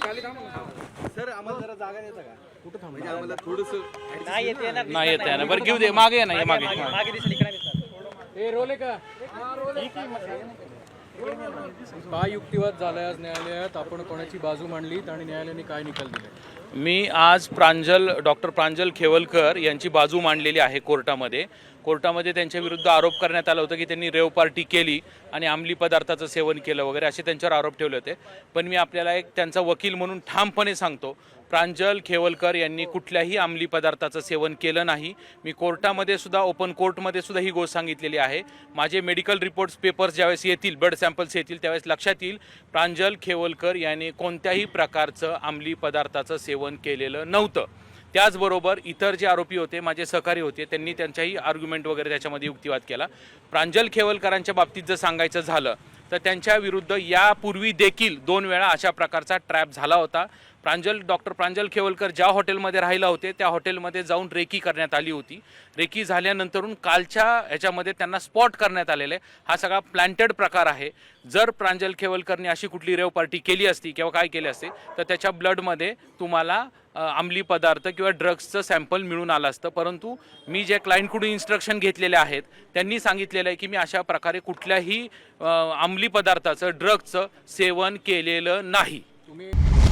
Sir आम्हाला जरा जागा देता का? कुठं थांबा आम्हाला थोडस नाही येते येणार नाही येते ना बरं घेऊ दे मागे ये ना ये मागे दिसेल इकडे दिसणार काय युक्तिवाद झालाय आज न्यायालयात आपण कोणाची बाजू मांडलीत आणि न्यायालयाने काय निकाल दिले? मी आज प्रांजल डॉक्टर प्रांजल खेवलकर यांची बाजू मांडलेली आहे कोर्टामध्ये. कोर्टामध्ये त्यांच्या विरुद्ध आरोप करण्यात आला होता की त्यांनी रेव पार्टी केली आणि अंमली पदार्थाचं सेवन केलं वगैरे असे त्यांच्यावर आरोप ठेवले होते. पण मी आपल्याला एक त्यांचा वकील म्हणून ठामपणे सांगतो प्रांजल खेवलकर यांनी कुठल्याही अंमली पदार्थाचं सेवन केलं नाही. मी कोर्टामध्ये सुद्धा ओपन कोर्टमध्ये सुद्धा ही गोष्ट सांगितलेली आहे. माझे मेडिकल रिपोर्ट्स पेपर्स ज्यावेळेस येतील ब्लड सॅम्पल्स येतील त्यावेळेस लक्षात येईल प्रांजल खेवलकर यांनी कोणत्याही प्रकारचं अंमली पदार्थाचं सेवन केलेलं नव्हतं. त्याचबरोबर इतर जे आरोपी होते माझे सहकारी होते त्यांनी त्यांच्याही आर्ग्युमेंट वगैरे त्याच्यामध्ये युक्तिवाद केला. प्रांजल खेवलकरांच्या बाबतीत जर सांगायचं झालं तर त्यांच्या विरुद्ध यापूर्वी देखील दोन वेळा अशा प्रकारचा ट्रॅप झाला होता. प्रांजल डॉक्टर प्रांजल खेवलकर ज्या हॉटेलमध्ये राहिला होते त्या हॉटेलमध्ये जाऊन रेकी करण्यात आली होती. रेकी झाल्यानंतरून कालच्या ह्याच्यामध्ये त्यांना स्पॉट करण्यात आलेले हा सगळा प्लॅन्टेड प्रकार आहे. जर प्रांजल खेवलकरने अशी कुठली रेव पार्टी केली असती किंवा काय केली असते तर त्याच्या ब्लडमध्ये तुम्हाला अंमली पदार्थ किंवा ड्रग्सचं सॅम्पल मिळून आलं असतं. परंतु मी जे क्लायंटकडून इन्स्ट्रक्शन घेतलेले आहेत त्यांनी सांगितलेलं आहे की मी अशा प्रकारे कुठल्याही अंमली पदार्थाचं ड्रग्सचं सेवन केलेलं नाही.